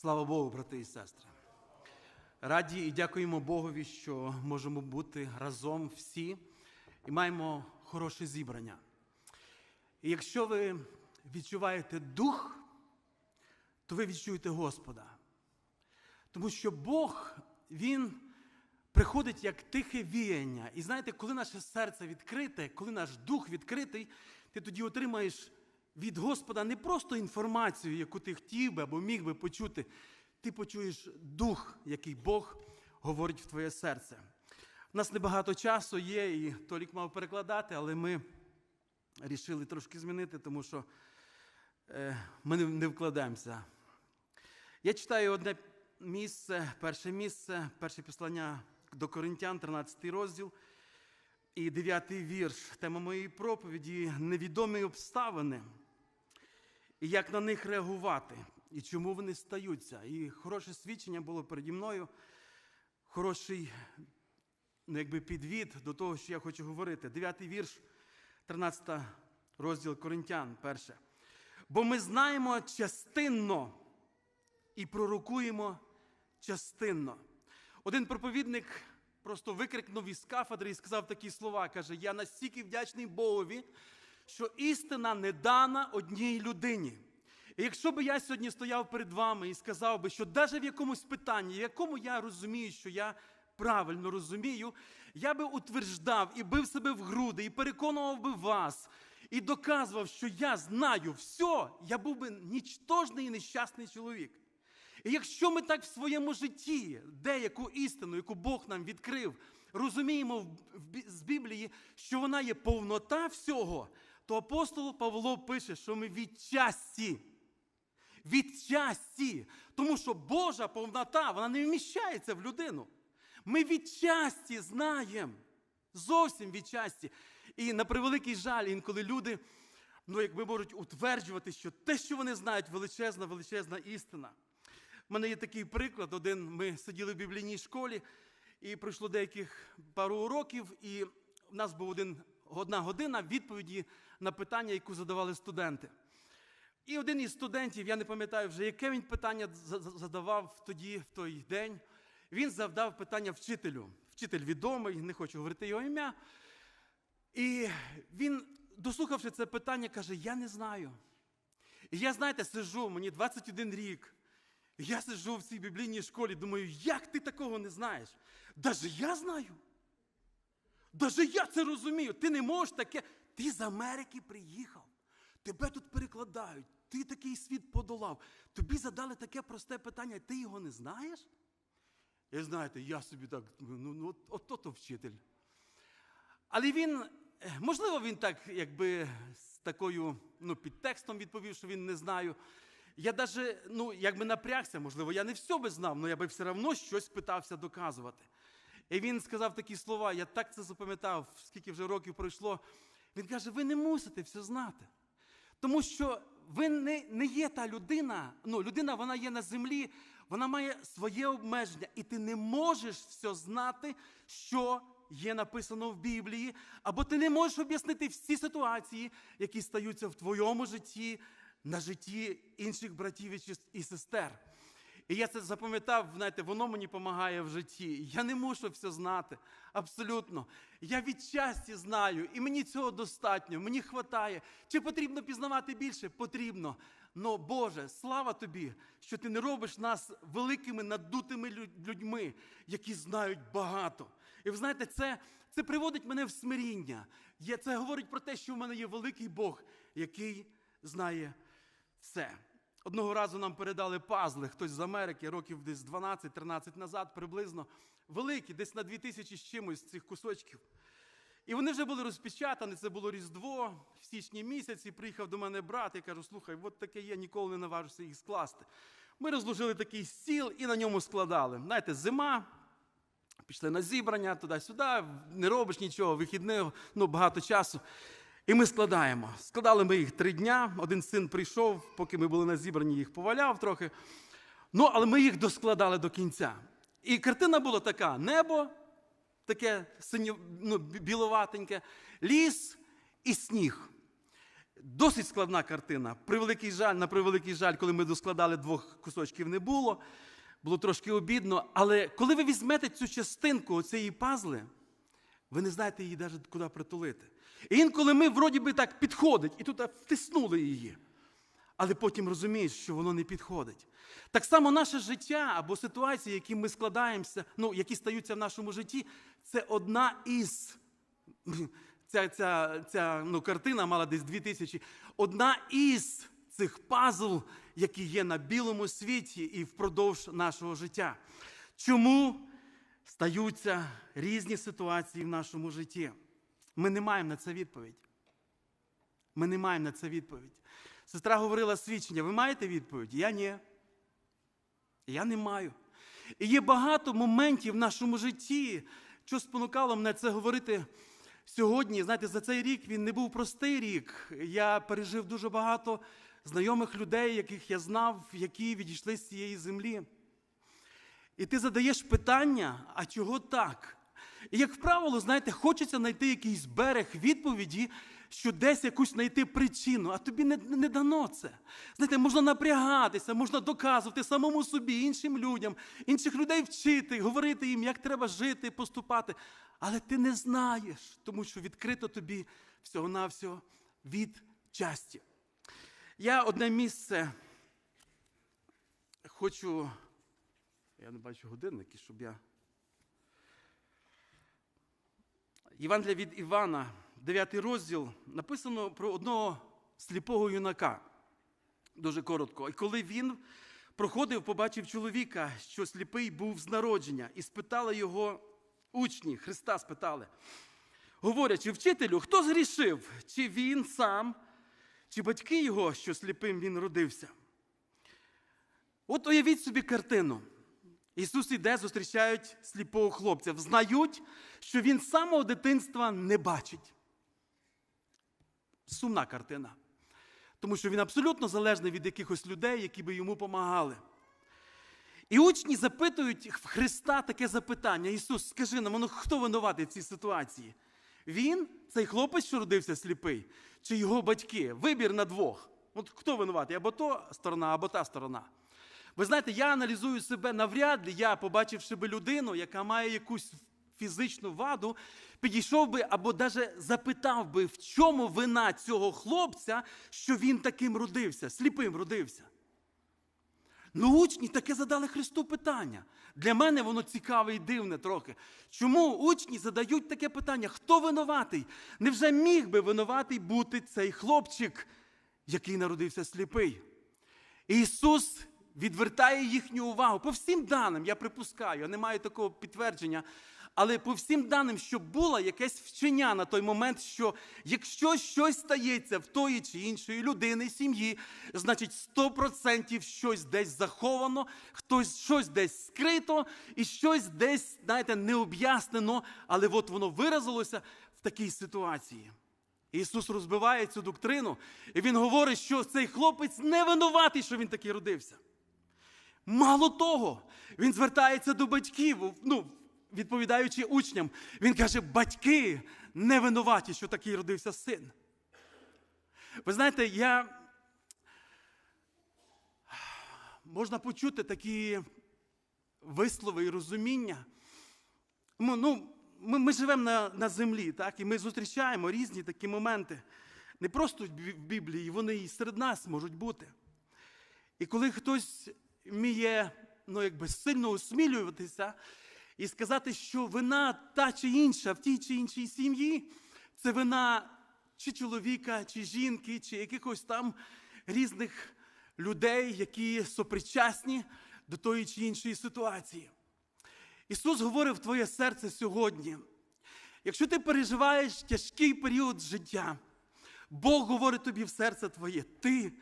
Слава Богу, брати і сестри. Раді і дякуємо Богові, що можемо бути разом всі і маємо хороше зібрання. І якщо ви відчуваєте дух, то ви відчуєте Господа. Тому що Бог, Він приходить як тихе віяння. І знаєте, коли наше серце відкрите, коли наш дух відкритий, ти тоді отримаєш від Господа не просто інформацію, яку ти хотів би або міг би почути, ти почуєш дух, який Бог говорить в твоє серце. У нас небагато часу є, і Толік мав перекладати, але ми рішили трошки змінити, тому що е, ми не, вкладаємося. Я читаю одне місце, перше місце, перше післання до Коринтян, 13 розділ і 9 вірш. Тема моєї проповіді невідомі обставини, і як на них реагувати, і чому вони стаються. І хороше свідчення було переді мною, хороший ну, якби підвід до того, що я хочу говорити. 9 вірш, 13 розділ Коринтян, перше. Бо ми знаємо частинно і пророкуємо частинно. Один проповідник просто викрикнув із кафедри і сказав такі слова. Каже: Я настільки вдячний Богові, що істина не дана одній людині. І якщо би я сьогодні стояв перед вами і сказав би, що навіть в якомусь питанні, в якому я розумію, що я правильно розумію, я би утверждав і бив себе в груди, і переконував би вас, і доказував, що я знаю все, я був би нічтожний і нещасний чоловік. І якщо ми так в своєму житті деяку істину, яку Бог нам відкрив, розуміємо з Біблії, що вона є повнота всього, то апостол Павло пише, що ми відчасті. Відчасті. Тому що Божа повнота, вона не вміщається в людину. Ми відчасті знаємо. Зовсім відчасті. І на превеликий жаль, інколи люди, ну, якби можуть утверджувати, що те, що вони знають, величезна, величезна істина. У мене є такий приклад. Один ми сиділи в біблійній школі, і пройшло деяких пару уроків, і в нас був один, одна година відповіді на питання, яку задавали студенти. І один із студентів, я не пам'ятаю вже, яке він питання задавав тоді, в той день. Він завдав питання вчителю. Вчитель відомий, не хочу говорити його ім'я. І він, дослухавши це питання, каже: Я не знаю. І я, знаєте, сижу, мені 21 рік. Я сижу в цій біблійній школі, думаю, як ти такого не знаєш? Даже я знаю. Даже я це розумію. Ти не можеш таке. Ти з Америки приїхав. Тебе тут перекладають. Ти такий світ подолав. Тобі задали таке просте питання, ти його не знаєш? І знаєте, я собі так, ну, ну от то вчитель. Але він, можливо, він так, якби з такою ну, підтекстом відповів, що він не знаю. Я навіть, ну, якби напрягся, можливо, я не все би знав, але я би все одно щось питався доказувати. І він сказав такі слова, я так це запам'ятав, скільки вже років пройшло. Він каже: ви не мусите все знати. Тому що ви не не є та людина, ну, людина вона є на землі, вона має своє обмеження, і ти не можеш все знати, що є написано в Біблії, або ти не можеш об'яснити всі ситуації, які стаються в твоєму житті, на житті інших братів і сестер. І я це запам'ятав, знаєте, воно мені допомагає в житті. Я не мушу все знати. Абсолютно. Я від щастя знаю, і мені цього достатньо, мені вистачає. Чи потрібно пізнавати більше? Потрібно. Но, Боже, слава тобі, що ти не робиш нас великими надутими людьми, які знають багато. І ви знаєте, це це приводить мене в смиріння. Це говорить про те, що в мене є великий Бог, який знає все. Одного разу нам передали пазли, хтось з Америки, років десь 12-13 назад, приблизно великі, десь на 2000 з чимось цих кусочків. І вони вже були розпечатані, це було Різдво, в січні місяці приїхав до мене брат і кажу, слухай, от таке є, ніколи не наважуся їх скласти. Ми розложили такий стіл і на ньому складали. Знаєте, зима, пішли на зібрання туди-сюди, не робиш нічого, вихідних, ну багато часу. І ми складаємо. Складали ми їх три дня. Один син прийшов, поки ми були на зібранні, їх поваляв трохи. Ну, але ми їх доскладали до кінця. І картина була така: небо, таке синьо, ну, біловатеньке, ліс і сніг. Досить складна картина. Превеликий жаль, на превеликий жаль, коли ми доскладали двох кусочків, не було. Було трошки обідно. Але коли ви візьмете цю частинку цієї пазли, ви не знаєте її навіть куди притулити. І інколи ми вроді би так підходить, і тут втиснули її. Але потім розумієш, що воно не підходить. Так само наше життя або ситуації, які ми складаємося, ну, які стаються в нашому житті, це одна із. Ця ця, ця ну, картина мала десь дві тисячі. Одна із цих пазл, які є на білому світі і впродовж нашого життя. Чому стаються різні ситуації в нашому житті? Ми не маємо на це відповідь. Ми не маємо на це відповідь. Сестра говорила свідчення. Ви маєте відповідь? Я ні. Я не маю. І є багато моментів в нашому житті, що спонукало мене це говорити сьогодні. Знаєте, за цей рік він не був простий рік. Я пережив дуже багато знайомих людей, яких я знав, які відійшли з цієї землі. І ти задаєш питання, а чого так? І як правило, знаєте, хочеться знайти якийсь берег відповіді, що десь якусь знайти причину, а тобі не, не дано це. Знаєте, можна напрягатися, можна доказувати самому собі, іншим людям, інших людей вчити, говорити їм, як треба жити, поступати. Але ти не знаєш, тому що відкрито тобі всього-навсього від часті. Я одне місце хочу. Я не бачу годинники, щоб я. Євангелія від Івана, 9 розділ, написано про одного сліпого юнака. Дуже коротко. І коли він проходив, побачив чоловіка, що сліпий був з народження, і спитали його учні, Христа спитали, говорячи, вчителю, хто згрішив? Чи він сам, чи батьки його, що сліпим він родився? От уявіть собі картину. Ісус іде, зустрічають сліпого хлопця, взнають, що він самого дитинства не бачить. Сумна картина. Тому що він абсолютно залежний від якихось людей, які би йому допомагали. І учні запитують в Христа таке запитання: Ісус, скажи нам, ну хто винуватий в цій ситуації? Він, цей хлопець, що родився сліпий, чи його батьки? Вибір на двох. От хто винуватий? Або то сторона, або та сторона. Ви знаєте, я аналізую себе навряд ли, я, побачивши би людину, яка має якусь фізичну ваду, підійшов би або навіть запитав би, в чому вина цього хлопця, що він таким родився, сліпим родився. Ну, учні таке задали Христу питання. Для мене воно цікаве і дивне трохи. Чому учні задають таке питання? Хто винуватий? Невже міг би винуватий бути цей хлопчик, який народився сліпий? Ісус відвертає їхню увагу. По всім даним, я припускаю, я не маю такого підтвердження, але по всім даним, щоб було якесь вчення на той момент, що якщо щось стається в тої чи іншої людини, сім'ї, значить 100% щось десь заховано, хтось щось десь скрито і щось десь, знаєте, не об'яснено, але от воно виразилося в такій ситуації. Ісус розбиває цю доктрину, і Він говорить, що цей хлопець не винуватий, що він такий родився. Мало того, він звертається до батьків, ну, відповідаючи учням, він каже: батьки не винуваті, що такий родився син. Ви знаєте, я можна почути такі вислови і розуміння. Ну, Ми ми живемо на на землі, так, і ми зустрічаємо різні такі моменти. Не просто в Біблії, вони і серед нас можуть бути. І коли хтось вміє ну, якби сильно осмілюватися і сказати, що вина та чи інша в тій чи іншій сім'ї, це вина чи чоловіка, чи жінки, чи якихось там різних людей, які сопричасні до тої чи іншої ситуації. Ісус говорив в твоє серце сьогодні. Якщо ти переживаєш тяжкий період життя, Бог говорить тобі в серце твоє, ти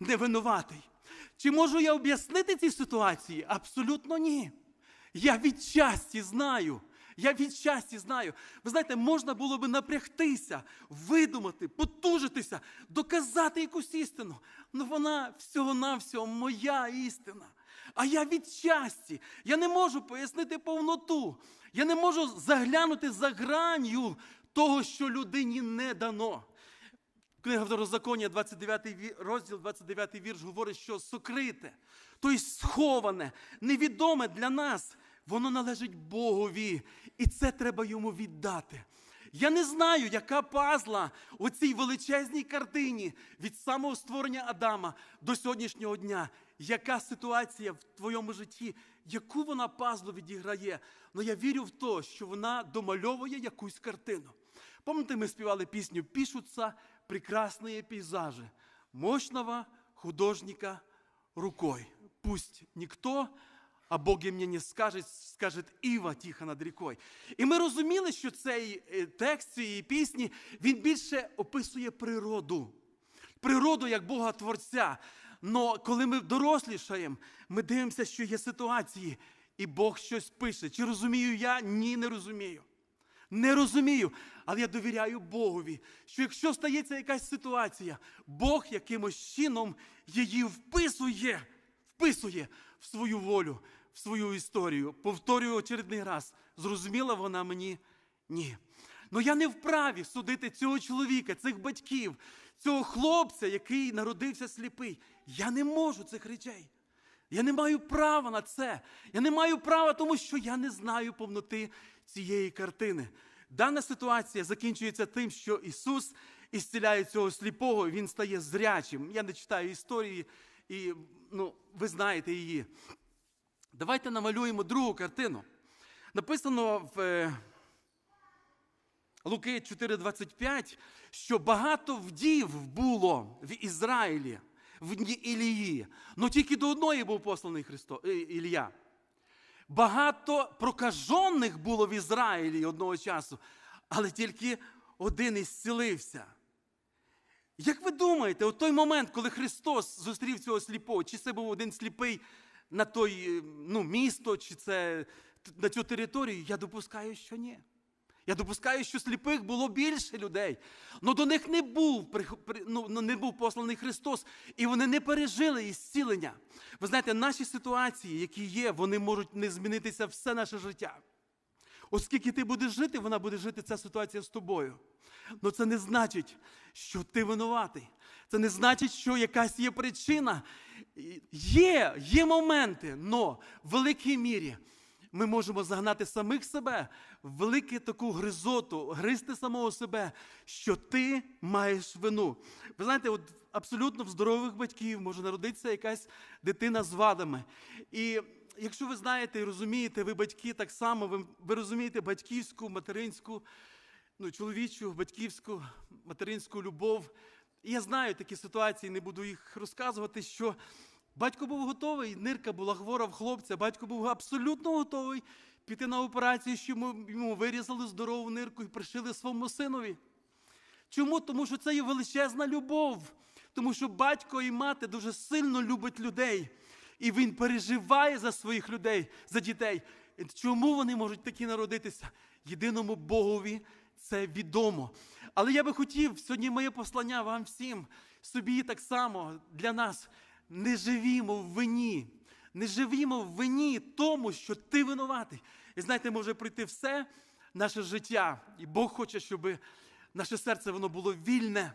не винуватий. Чи можу я об'яснити ці ситуації? Абсолютно ні. Я від щасті знаю. Я від щасті знаю. Ви знаєте, можна було би напрягтися, видумати, потужитися, доказати якусь істину. Ну вона всього-навсього моя істина. А я від щасті. Я не можу пояснити повноту. Я не можу заглянути за гранью того, що людині не дано. Книга Второзаконня, 29 ві- розділ, 29 вірш говорить, що сокрите, тобто сховане, невідоме для нас, воно належить Богові. І це треба йому віддати. Я не знаю, яка пазла у цій величезній картині від самого створення Адама до сьогоднішнього дня. Яка ситуація в твоєму житті, яку вона пазлу відіграє. Але я вірю в те, що вона домальовує якусь картину. Помните, ми співали пісню «Пишуться прекрасные пейзажи мощного художника рукой. Пусть никто а Боги мені не скаже, скаже Іва тихо над рікою. І ми розуміли, що цей е, текст цієї пісні він більше описує природу. Природу як Бога Творця. Но коли ми дорослішаємо, ми дивимося, що є ситуації, і Бог щось пише. Чи розумію я? Ні, не розумію. Не розумію, але я довіряю Богові, що якщо стається якась ситуація, Бог якимось чином її вписує, вписує в свою волю, в свою історію. Повторюю очередний раз. Зрозуміла вона мені? Ні. Ну я не вправі судити цього чоловіка, цих батьків, цього хлопця, який народився сліпий. Я не можу цих речей. Я не маю права на це. Я не маю права, тому що я не знаю повноти цієї картини. Дана ситуація закінчується тим, що Ісус ісціляє цього сліпого, він стає зрячим. Я не читаю історії, і ну, ви знаєте її. Давайте намалюємо другу картину. Написано в е, Луки 4,25, що багато вдів було в Ізраїлі, в дні Ілії. Ну тільки до одної був посланий Христо, е, Ілія. Багато прокажених було в Ізраїлі одного часу, але тільки один ісцілився. Як ви думаєте, у той момент, коли Христос зустрів цього сліпого, чи це був один сліпий на той ну, місто, чи це на цю територію, я допускаю, що ні. Я допускаю, що сліпих було більше людей. але до них не був, ну, ну, не був посланий Христос, і вони не пережили ісцілення. Ви знаєте, наші ситуації, які є, вони можуть не змінитися все наше життя. Оскільки ти будеш жити, вона буде жити ця ситуація з тобою. Але це не значить, що ти винуватий. Це не значить, що якась є причина. Є, є моменти, але в великій мірі ми можемо загнати самих себе в велику таку гризоту, гризти самого себе, що ти маєш вину. Ви знаєте, от абсолютно в здорових батьків може народитися якась дитина з вадами. І якщо ви знаєте і розумієте, ви батьки так само, ви, ви розумієте батьківську, материнську, ну, чоловічу, батьківську, материнську любов. І я знаю такі ситуації, не буду їх розказувати, що батько був готовий, нирка була хвора в хлопця, батько був абсолютно готовий піти на операцію, що йому, вирізали здорову нирку і пришили своєму синові. Чому? Тому що це є величезна любов. Тому що батько і мати дуже сильно любить людей. І він переживає за своїх людей, за дітей. Чому вони можуть такі народитися? Єдиному Богові це відомо. Але я би хотів сьогодні моє послання вам всім, собі так само для нас. Не живімо в вині. Не живімо в вині тому, що ти винуватий. І знаєте, може пройти все наше життя. І Бог хоче, щоб наше серце воно було вільне,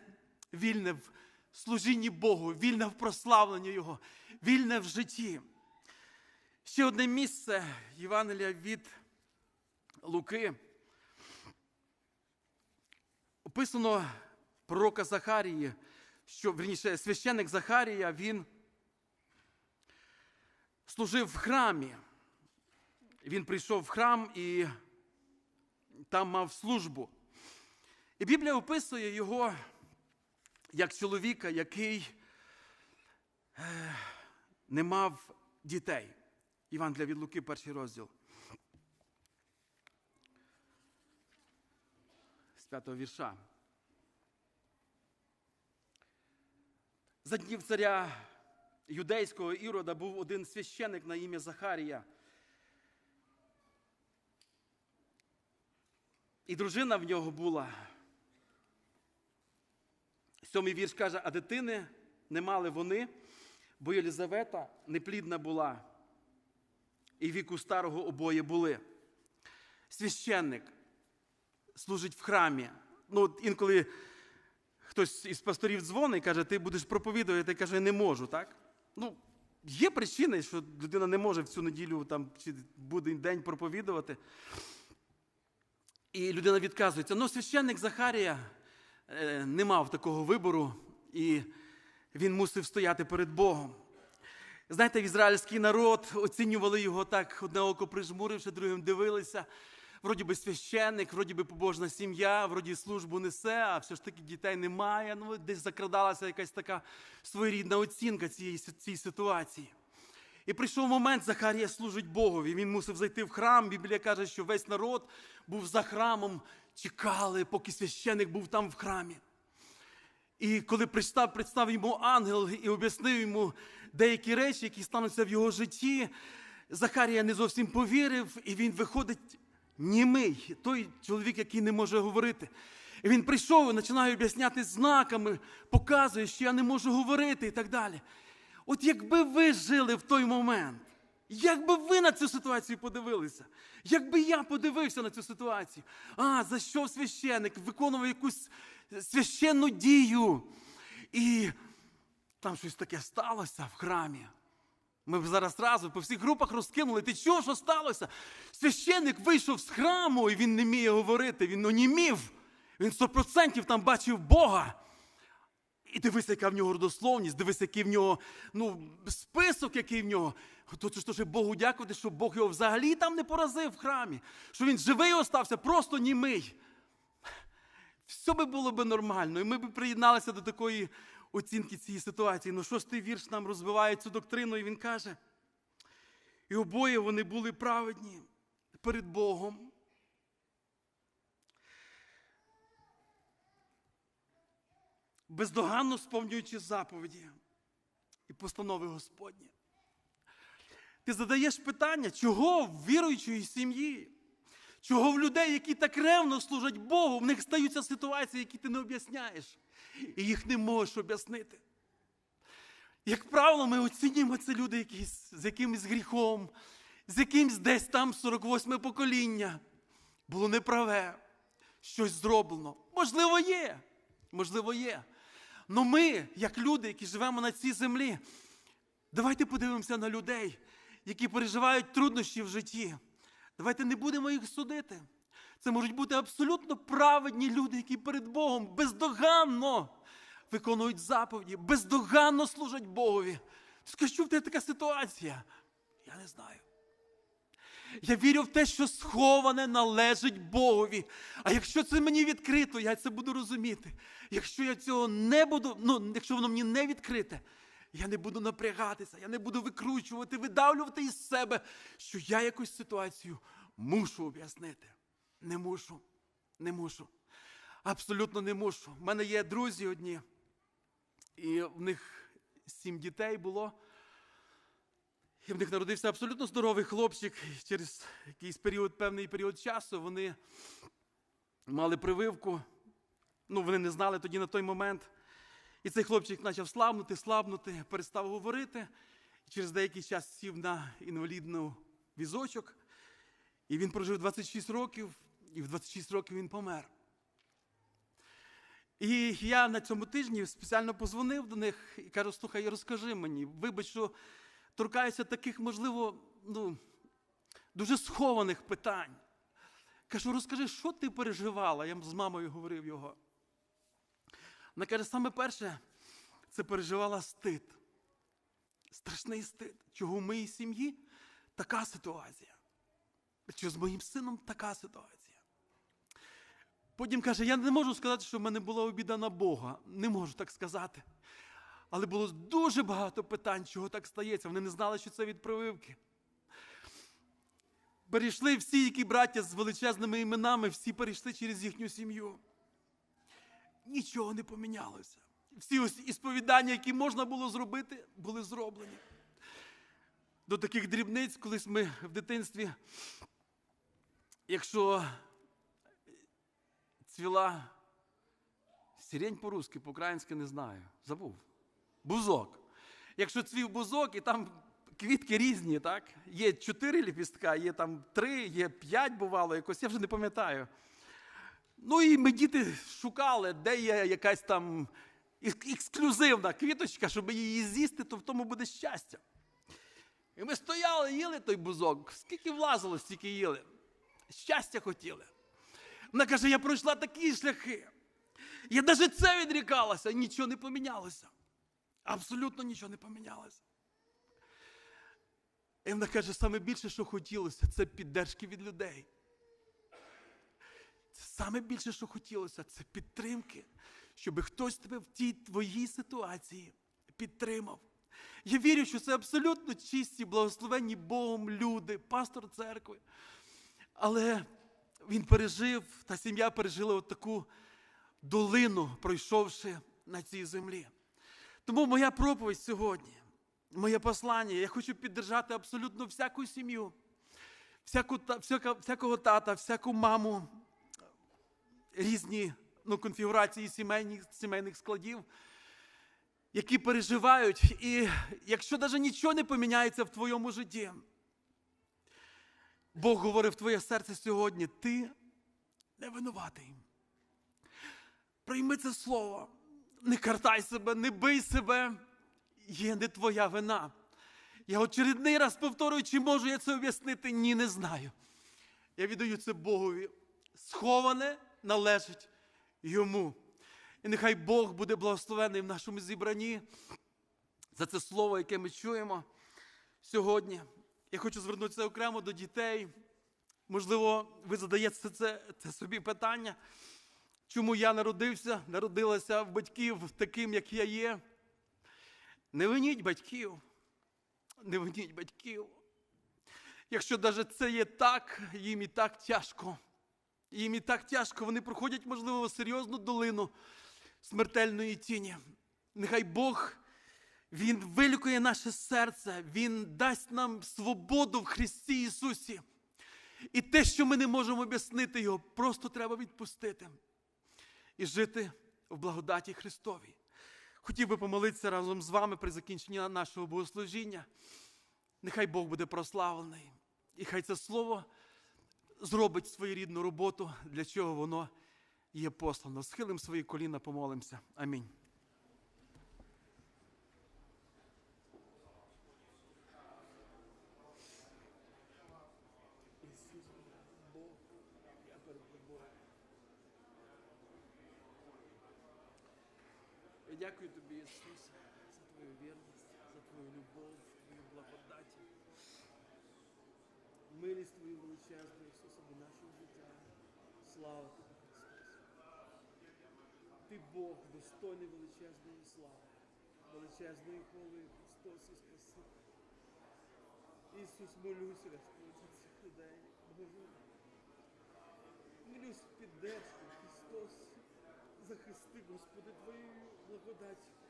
вільне в служінні Богу, вільне в прославленні Його, вільне в житті. Ще одне місце Євангелія від Луки. Описано пророка Захарії, що верніше, священник Захарія, він служив в храмі. Він прийшов в храм і там мав службу. І Біблія описує його як чоловіка, який е, не мав дітей. Івангелія від Луки, перший розділ. З п'ятого вірша. За днів царя юдейського Ірода був один священик на ім'я Захарія. І дружина в нього була. Сьомий вірш каже, а дитини не мали вони, бо Єлізавета неплідна була, і віку старого обоє були. Священник служить в храмі. Ну, от інколи хтось із пасторів дзвонить і каже, ти будеш проповідувати, каже, не можу, так? Ну, є причини, що людина не може в цю неділю там, чи буде день проповідувати. І людина відказується. Ну, священник Захарія е, не мав такого вибору, і він мусив стояти перед Богом. Знаєте, ізраїльський народ оцінювали його так, одне око прижмуривши, другим дивилися. Вроді би священник, вроді би побожна сім'я, вроді службу несе, а все ж таки дітей немає. Ну, десь закрадалася якась така своєрідна оцінка цієї, цієї ситуації. І прийшов момент, Захарія служить Богові. Він мусив зайти в храм. Біблія каже, що весь народ був за храмом, чекали, поки священик був там в храмі. І коли представ, представ йому ангел і об'яснив йому деякі речі, які стануться в його житті, Захарія не зовсім повірив, і він виходить німий, той чоловік, який не може говорити. І він прийшов і починає об'ясняти знаками, показує, що я не можу говорити і так далі. От якби ви жили в той момент, як би ви на цю ситуацію подивилися? Якби я подивився на цю ситуацію? А, за що священник виконував якусь священну дію? І там щось таке сталося в храмі. Ми б зараз разом по всіх групах розкинули. Ти чого, що сталося? Священник вийшов з храму, і він не вміє говорити, він онімів. Він сто процентів там бачив Бога. І дивися, яка в нього родословність, дивися, який в нього ну, список, який в нього. То що Богу дякувати, що Бог його взагалі там не поразив в храмі, що він живий остався, просто німий. Все би було би нормально, і ми б приєдналися до такої оцінки цієї ситуації. Ну шостий вірш нам розвиває цю доктрину, і він каже: і обоє вони були праведні перед Богом. бездоганно сповнюючи заповіді і постанови Господні. Ти задаєш питання, чого в віруючої сім'ї, чого в людей, які так ревно служать Богу, в них стаються ситуації, які ти не об'ясняєш, і їх не можеш об'яснити. Як правило, ми оцінюємо це люди якісь, з якимось гріхом, з якимось десь там 48 покоління. Було неправе, щось зроблено. Можливо, є. Можливо, є. Но ми, як люди, які живемо на цій землі, давайте подивимося на людей, які переживають труднощі в житті. Давайте не будемо їх судити. Це можуть бути абсолютно праведні люди, які перед Богом бездоганно виконують заповіді, бездоганно служать Богові. Скажу, що в тебе така ситуація? Я не знаю. Я вірю в те, що сховане належить Богові. А якщо це мені відкрито, я це буду розуміти. Якщо я цього не буду, ну, якщо воно мені не відкрите, я не буду напрягатися, я не буду викручувати, видавлювати із себе, що я якусь ситуацію мушу об'яснити. Не мушу, не мушу. Абсолютно не мушу. У мене є друзі одні, і в них сім дітей було. І в них народився абсолютно здоровий хлопчик. І через якийсь період, певний період часу вони мали прививку. Ну, вони не знали тоді на той момент. І цей хлопчик почав слабнути, слабнути, перестав говорити. І через деякий час сів на інвалідну візочок. І він прожив 26 років, і в 26 років він помер. І я на цьому тижні спеціально позвонив до них і кажу: слухай, розкажи мені, вибач, що торкаюся таких, можливо, ну, дуже схованих питань. Кажу, розкажи, що ти переживала? Я з мамою говорив його. Вона каже, саме перше, це переживала стид. Страшний стид. Чого в моїй сім'ї така ситуація? Що з моїм сином така ситуація? Потім каже, я не можу сказати, що в мене була обіда на Бога. Не можу так сказати. Але було дуже багато питань, чого так стається. Вони не знали, що це від прививки. Перейшли всі, які браття з величезними іменами, всі перейшли через їхню сім'ю. Нічого не помінялося. Всі ось ісповідання, які можна було зробити, були зроблені. До таких дрібниць, колись ми в дитинстві, якщо цвіла сирень по-русски, по-українськи не знаю, забув. Бузок. Якщо цвів бузок, і там квітки різні, так? Є чотири ліпістка, є там три, є п'ять бувало якось, я вже не пам'ятаю. Ну і ми діти шукали, де є якась там ексклюзивна квіточка, щоб її з'їсти, то в тому буде щастя. І ми стояли, їли той бузок. Скільки влазило, стільки їли. Щастя хотіли. Вона каже: я пройшла такі шляхи. Я навіть це відрікалася, нічого не помінялося. Абсолютно нічого не помінялося. І вона каже, саме більше, що хотілося, це піддержки від людей. Це саме більше, що хотілося, це підтримки, щоб хтось тебе в тій твоїй ситуації підтримав. Я вірю, що це абсолютно чисті, благословенні Богом люди, пастор церкви. Але він пережив, та сім'я пережила от таку долину, пройшовши на цій землі. Тому моя проповідь сьогодні, моє послання, я хочу піддержати абсолютно всяку сім'ю, всяку, всяка, всякого тата, всяку маму, різні ну, конфігурації сімейних, сімейних складів, які переживають. І якщо навіть нічого не поміняється в твоєму житті, Бог говорив твоє серце сьогодні, ти не винуватий. Прийми це слово, не картай себе, не бий себе, є не твоя вина. Я очередний раз повторюю, чи можу я це об'яснити? Ні, не знаю. Я віддаю це Богові. Сховане належить йому. І нехай Бог буде благословений в нашому зібранні за це слово, яке ми чуємо сьогодні. Я хочу звернутися окремо до дітей. Можливо, ви задаєте це, це собі питання, чому я народився, народилася в батьків таким, як я є. Не виніть батьків, не виніть батьків. Якщо навіть це є так, їм і так тяжко. Їм і так тяжко, вони проходять, можливо, серйозну долину смертельної тіні. Нехай Бог, Він вилікує наше серце, Він дасть нам свободу в Христі Ісусі. І те, що ми не можемо об'яснити Його, просто треба відпустити і жити в благодаті Христовій. Хотів би помолитися разом з вами при закінченні нашого богослужіння. Нехай Бог буде прославлений. І хай це слово зробить своєрідну роботу, для чого воно є послано. Схилимо свої коліна, помолимося. Амінь. Я дякую за твою вірність, за твою любов, твою благодать. Милість твою величезну, Ісусе, до нашого життя. Слава тобі, Христос. Ти Бог, достойний величезної слави, величезної хвали, Христос і Спаситель. Ісус, молюся, Господь, за цих людей. Боже, молюсь піддержки, Христос. Захисти, Господи, Твоєю благодаттю.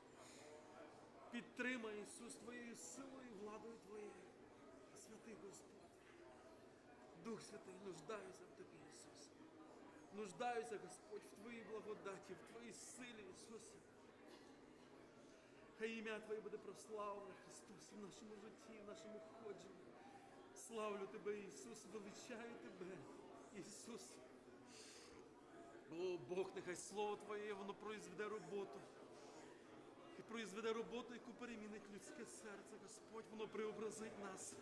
Підтримай Ісус Твоєю силою владою Твоєю. Святий Господь. Дух Святий, нуждаюся в Тобі, Ісус. Нуждаюся, Господь, в Твоїй благодаті, в Твоїй силі, Ісусе. Хай ім'я Твоє буде прославлене, Христос, в нашому житті, в нашому ходженні. Славлю Тебе, Ісус, величаю Тебе, Ісус. О, Бог, нехай слово Твоє, воно произведе роботу. Произведе роботу, яку перемінить людське серце, Господь, воно преобразить нас.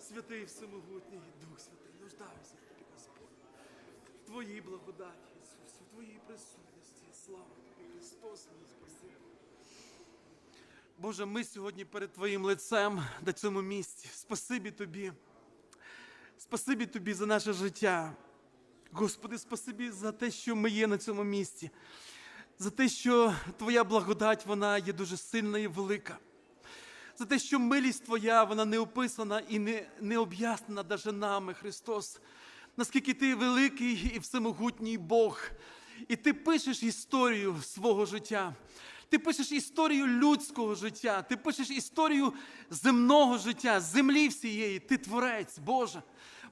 Святий Всемогутній Дух Святий, нуждаюся Тобі, Господь. В Твоїй благодаті, Ісус, в Твоїй присутності. Слава Тобі, Христос, мій Спаситель. Боже, ми сьогодні перед Твоїм лицем на цьому місці. Спасибі Тобі. Спасибі Тобі за наше життя. Господи, спасибі за те, що ми є на цьому місці, за те, що Твоя благодать вона є дуже сильна і велика, за те, що милість Твоя вона не описана і не, не об'яснена даже нами, Христос. Наскільки Ти великий і всемогутній Бог, і Ти пишеш історію свого життя. Ти пишеш історію людського життя, ти пишеш історію земного життя, землі всієї. Ти творець, Боже.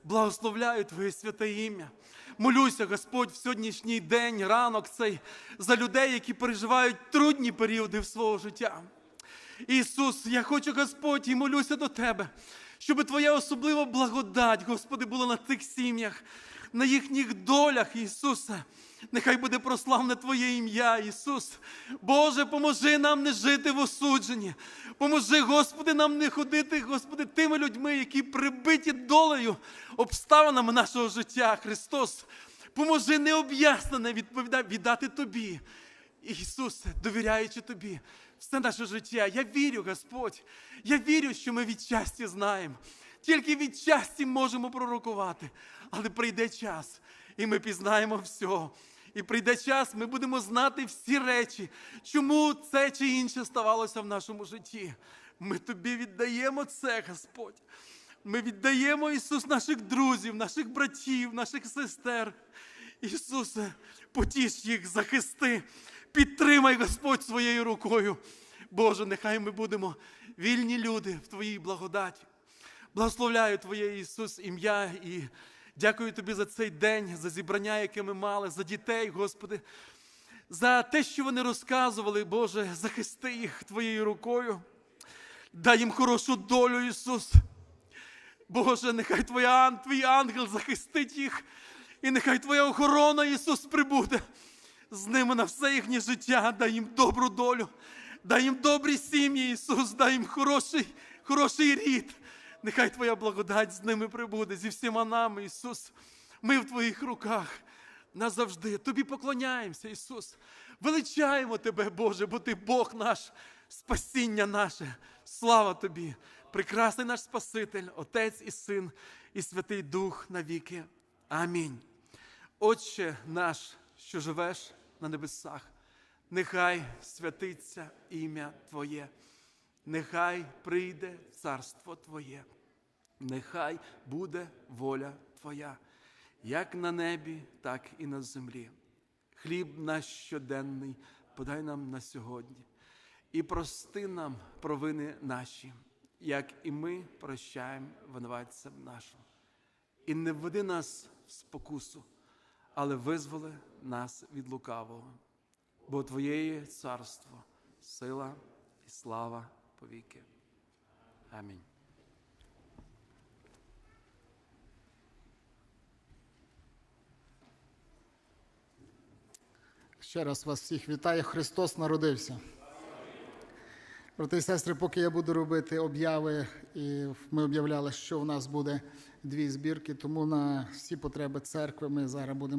Благословляю Твоє святе ім'я. Молюся, Господь, в сьогоднішній день, ранок цей за людей, які переживають трудні періоди в свого життя. Ісус, я хочу, Господь, і молюся до Тебе, щоб Твоя особлива благодать, Господи, була на тих сім'ях, на їхніх долях, Ісусе. Нехай буде прославне Твоє ім'я, Ісус. Боже, поможи нам не жити в осудженні. Поможи, Господи, нам не ходити, Господи, тими людьми, які прибиті долею, обставинами нашого життя, Христос. Поможи необ'яснене віддати Тобі. Ісусе, довіряючи Тобі, все наше життя. Я вірю, Господь. Я вірю, що ми від щастя знаємо. Тільки від щастя можемо пророкувати. Але прийде час, і ми пізнаємо все. І прийде час, ми будемо знати всі речі, чому це чи інше ставалося в нашому житті. Ми тобі віддаємо це, Господь. Ми віддаємо Ісус наших друзів, наших братів, наших сестер. Ісусе, потіш їх, захисти, підтримай Господь своєю рукою. Боже, нехай ми будемо вільні люди в Твоїй благодаті. Благословляю Твоє Ісус ім'я і дякую Тобі за цей день, за зібрання, яке ми мали, за дітей, Господи, за те, що вони розказували, Боже, захисти їх Твоєю рукою. Дай їм хорошу долю, Ісус. Боже, нехай Твоя, Твій ангел захистить їх, і нехай Твоя охорона, Ісус, прибуде з ними на все їхнє життя. Дай їм добру долю, дай їм добрі сім'ї, Ісус, дай їм хороший, хороший рід. Нехай Твоя благодать з ними прибуде, зі всіма нами, Ісус. Ми в Твоїх руках назавжди. Тобі поклоняємося, Ісус. Величаємо Тебе, Боже, бо Ти Бог наш, спасіння наше. Слава Тобі, прекрасний наш Спаситель, Отець і Син, і Святий Дух навіки. Амінь. Отче наш, що живеш на небесах, нехай святиться ім'я Твоє, нехай прийде царство Твоє, нехай буде воля Твоя, як на небі, так і на землі. Хліб наш щоденний подай нам на сьогодні, і прости нам провини наші, як і ми прощаємо винуватцям нашим. І не введи нас в спокусу, але визволи нас від лукавого, бо Твоє є царство, сила і слава повіки. Амінь. Ще раз вас всіх вітаю. Христос народився. Брати і сестри, поки я буду робити обяви, і ми об'являли, що у нас буде дві збірки, тому на всі потреби церкви ми зараз будемо.